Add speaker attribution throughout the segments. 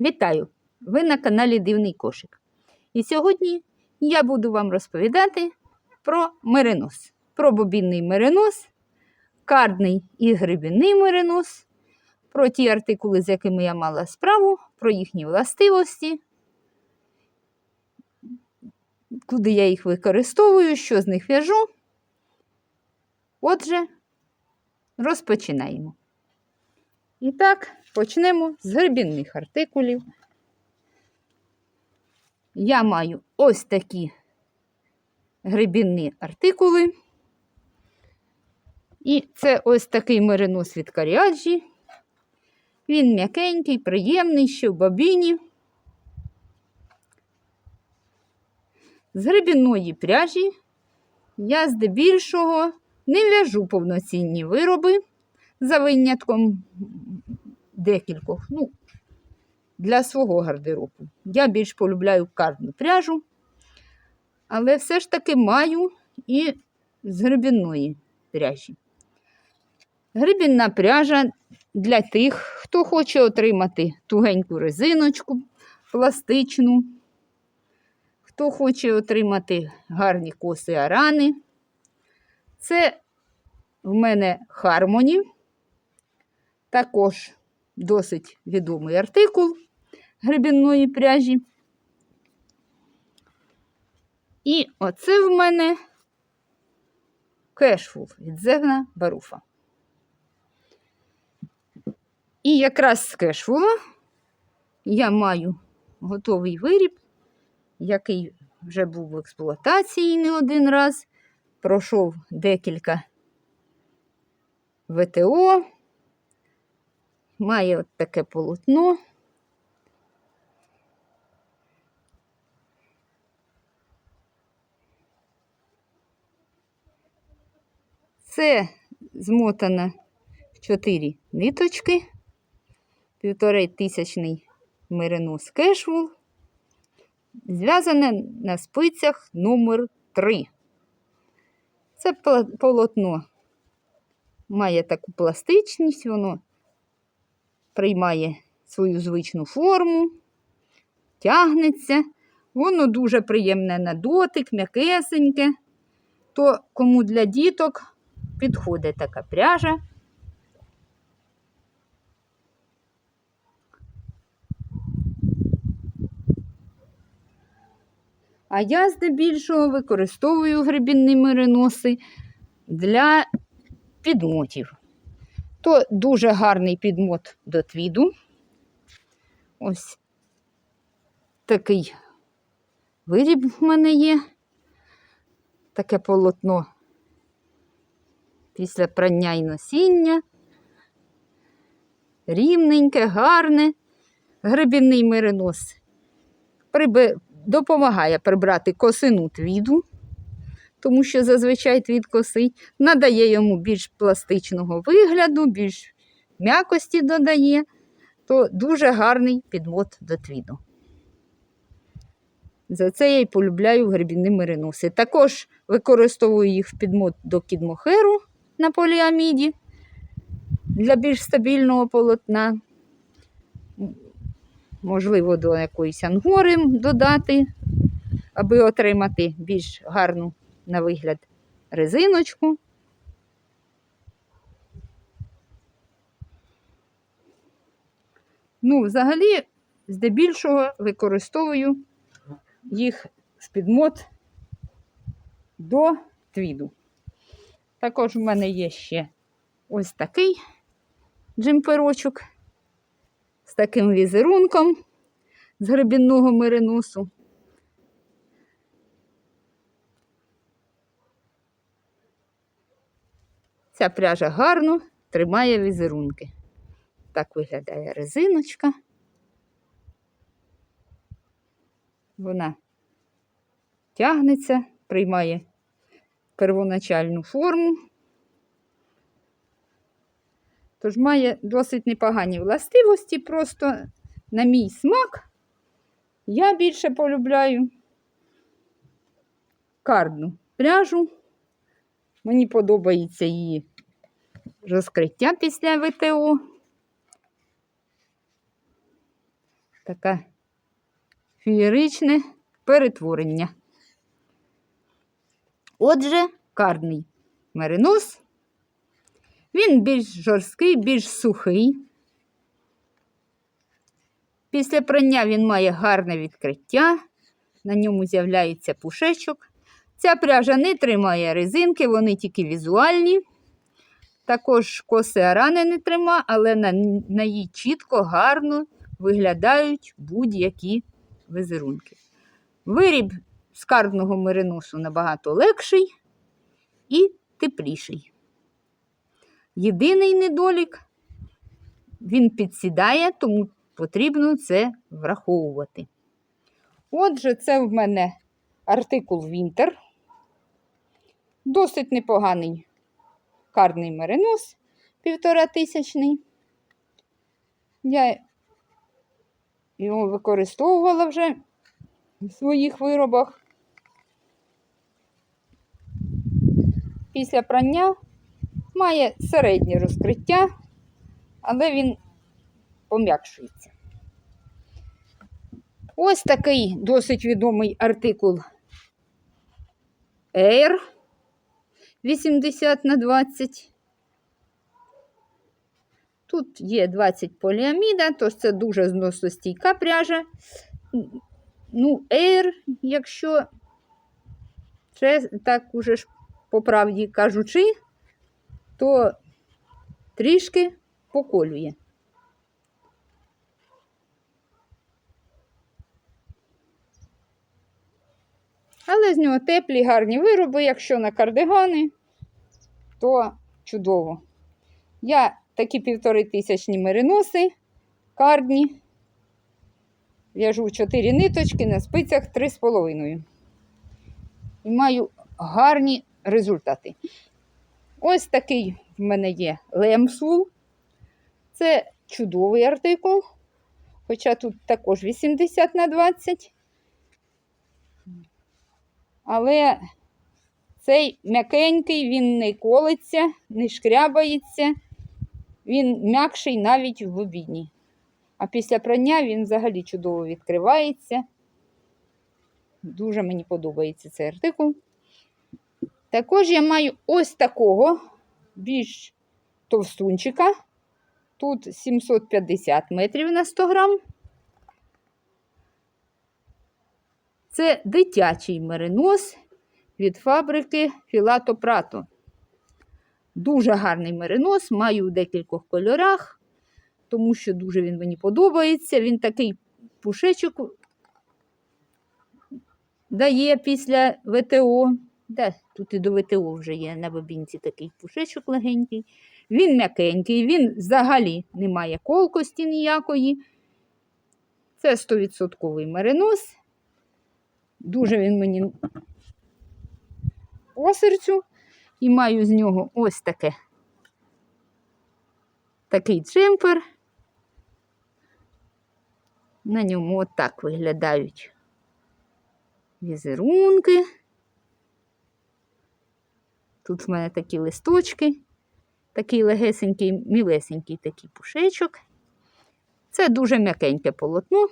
Speaker 1: Вітаю! Ви на каналі Дивний Кошик. І сьогодні я буду вам розповідати про меринос, про бобінний меринос, кардний і грибінний меринос, про ті артикули, з якими я мала справу, про їхні властивості, куди я їх використовую, що з них в'яжу. Отже, розпочинаємо. І так, почнемо з грибінних артикулів. Я маю ось такі грибінні артикули. І це ось такий меринос від каріаджі. Він м'якенький, приємний, ще в бобіні. З грибінної пряжі я здебільшого не в'яжу повноцінні вироби за винятком декількох. Ну, для свого гардеробу. Я більш полюбляю кардну пряжу, але все ж таки маю і з грибінної пряжі. Грибінна пряжа для тих, хто хоче отримати тугеньку резиночку, пластичну, хто хоче отримати гарні коси арани. Це в мене Harmony, також досить відомий артикул грибінної пряжі. І оце в мене кешфул від Зевна Баруфа. І якраз з кешфула я маю готовий виріб, який вже був в експлуатації не один раз, пройшов декілька ВТО, має от таке полотно. Це змотано в 4 ниточки, тисячний меринос кешвул, зв'язане на спицях номер 3. Це полотно має таку пластичність, воно приймає свою звичну форму, тягнеться. Воно дуже приємне на дотик, м'якесеньке. То кому для діток підходить така пряжа. А я здебільшого використовую грибінні мериноси для підмотів. То дуже гарний підмот до твіду. Ось такий виріб в мене є. Таке полотно після прання і носіння. Рівненьке, гарне, гребінний меринос. Приби... Допомагає прибрати косину твіду, тому що зазвичай твід косий, надає йому більш пластичного вигляду, більш м'якості додає, то дуже гарний підмот до твіду. За це я й полюбляю гребінні мериноси. Також використовую їх в підмот до кідмохеру на поліаміді для більш стабільного полотна. Можливо, до якоїсь ангори додати, аби отримати більш гарну на вигляд резиночку. Ну, взагалі, здебільшого використовую їх в підмот до твіду. Також в мене є ще ось такий джемперочок з таким візерунком з гребінного мериносу. Ця пряжа гарно тримає візерунки. Так виглядає резиночка. Вона тягнеться, приймає первоначальну форму. Тож має досить непогані властивості, просто на мій смак я більше полюбляю кардну пряжу. Мені подобається її розкриття після ВТО. таке феєричне перетворення. Отже, карний меринос. Він більш жорсткий, більш сухий. Після прання він має гарне відкриття, на ньому з'являється пушечок. Ця пряжа не тримає резинки, вони тільки візуальні. Також коси арани не трима, але на, на їй чітко, гарно виглядають будь-які візерунки. Виріб з кардного мериносу набагато легший і тепліший. Єдиний недолік він підсідає, тому потрібно це враховувати. Отже, це в мене артикул Вінтер. Досить непоганий карний меринос півтора тисячний. Я його використовувала вже в своїх виробах. Після прання має середнє розкриття, але він пом'якшується. Ось такий досить відомий артикул Air 80 на 20. Тут є 20 поліаміда, тож це дуже зносостійка пряжа. Ну, Air, якщо це так уже ж по правді кажучи, то трішки поколює. Але з нього теплі, гарні вироби, якщо на кардигани, то чудово. Я такі півтори тисячні мериноси, кардні, в'яжу 4 ниточки на спицях 3,5. І маю гарні результати. Ось такий в мене є лемсул. Це чудовий артикул. Хоча тут також 80 на 20. Але цей м'якенький, він не колиться, не шкрябається, він м'якший навіть в обідні. А після прання він взагалі чудово відкривається. Дуже мені подобається цей артикул. Також я маю ось такого більш товстунчика. Тут 750 метрів на 100 грам. Це дитячий меринос від фабрики Філато Прато. Дуже гарний меринос, маю у декількох кольорах, тому що дуже він мені подобається. Він такий пушечок дає після ВТО. Де? Тут і до ВТО вже є на бобінці такий пушечок легенький. Він м'якенький, він взагалі не має колкості ніякої. Це 100% меринос. Дуже він мені по серцю. І маю з нього ось таке. Такий джемпер. На ньому отак виглядають візерунки. Тут в мене такі листочки, такий легесенький, мілесенький такий пушечок. Це дуже м'якеньке полотно.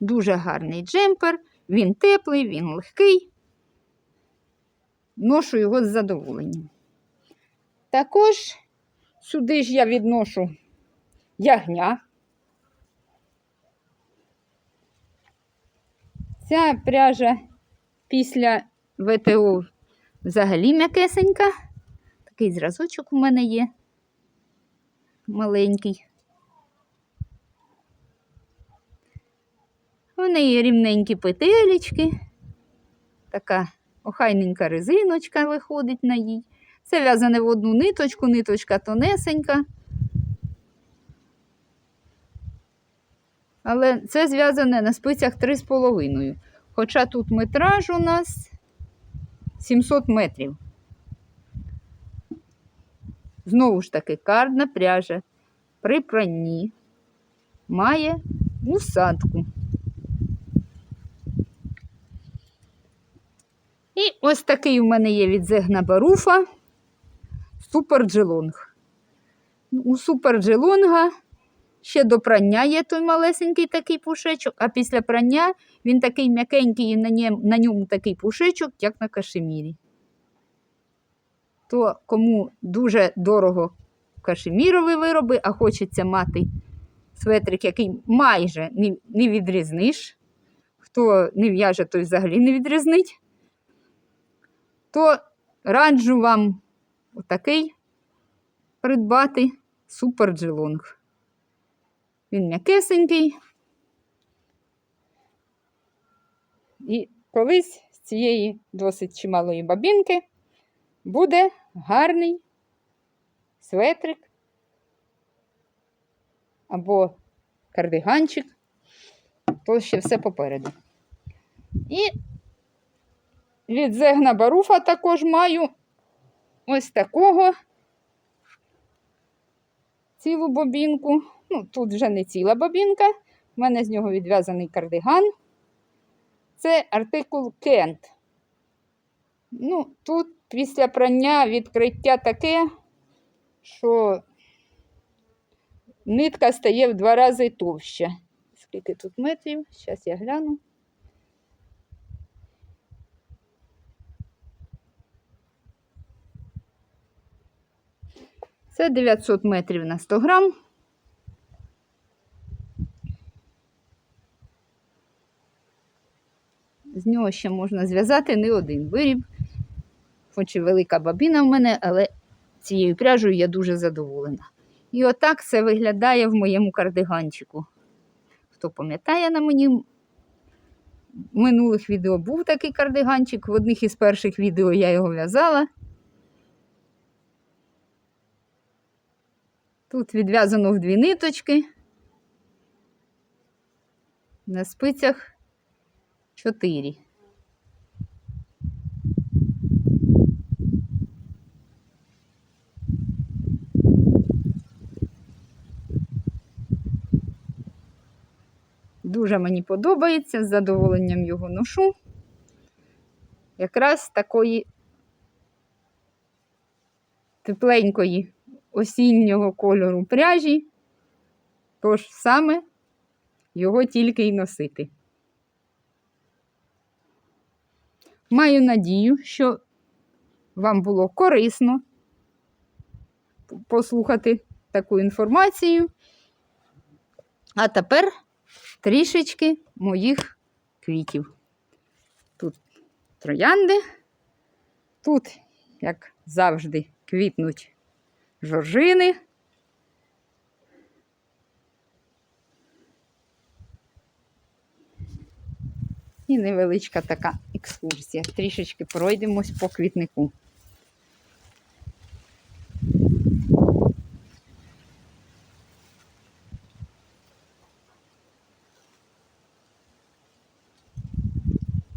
Speaker 1: Дуже гарний джемпер, він теплий, він легкий. Ношу його з задоволенням. Також сюди ж я відношу ягня. Ця пряжа після ВТО взагалі м'якесенька. Такий зразочок у мене є маленький. У неї рівненькі петелечки, така охайненька резиночка виходить на їй. Це в'язане в одну ниточку, ниточка тонесенька. Але це зв'язане на спицях 3,5. Хоча тут метраж у нас 700 метрів. Знову ж таки, кардна пряжа при пранні має усадку. І ось такий у мене є від Зегна Баруфа Супер Джелонг. У суперджилонга ще до прання є той малесенький такий пушечок, а після прання він такий м'якенький, і на, нєм- на ньому такий пушечок, як на кашемірі. То кому дуже дорого кашемірові вироби, а хочеться мати светрик, який майже не відрізниш, хто не в'яже, той взагалі не відрізнить, то раджу вам отакий придбати супер джилонг. Він м'якесенький. І колись з цієї досить чималої бабінки буде гарний светрик або кардиганчик, то ще все попереду. І від зегна баруфа також маю ось такого цілу бобінку. Ну, тут вже не ціла бобінка. У мене з нього відв'язаний кардиган. Це артикул Кент. Ну, тут після прання відкриття таке, що нитка стає в два рази товща. Скільки тут метрів? Зараз я гляну. Це 900 метрів на 100 грам. З нього ще можна зв'язати не один виріб. Хоч і велика бабіна в мене, але цією пряжею я дуже задоволена. І отак це виглядає в моєму кардиганчику. Хто пам'ятає на мені в минулих відео був такий кардиганчик. В одних із перших відео я його в'язала. Тут відв'язано в дві ниточки. На спицях чотири. Дуже мені подобається, з задоволенням його ношу. Якраз такої тепленької осіннього кольору пряжі, тож саме його тільки й носити. Маю надію, що вам було корисно послухати таку інформацію. А тепер трішечки моїх квітів. Тут троянди, тут, як завжди, квітнуть жоржини. І невеличка така екскурсія. Трішечки пройдемось по квітнику.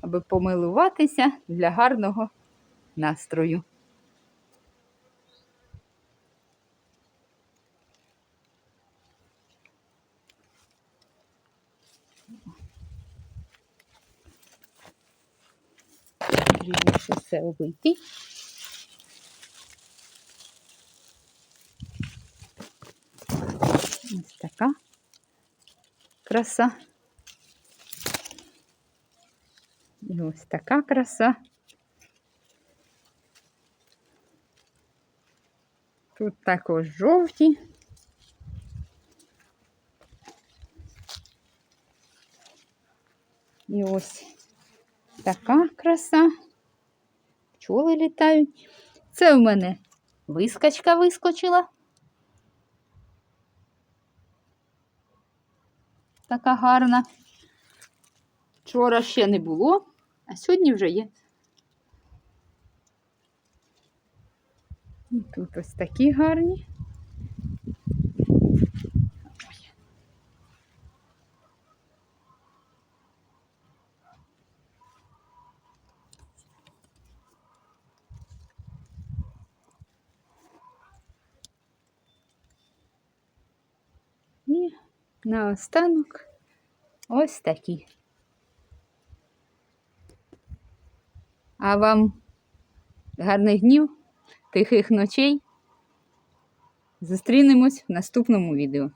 Speaker 1: Аби помилуватися для гарного настрою. Потрібно ще все обійти. Ось така краса. І ось така краса. Тут також жовті. І ось така краса. Пчоли літають. Це в мене вискочка вискочила. Така гарна. Вчора ще не було, а сьогодні вже є. І тут ось такі гарні. Ой. І наостанок ось такі. А вам гарних днів, тихих ночей. Зустрінемось в наступному відео.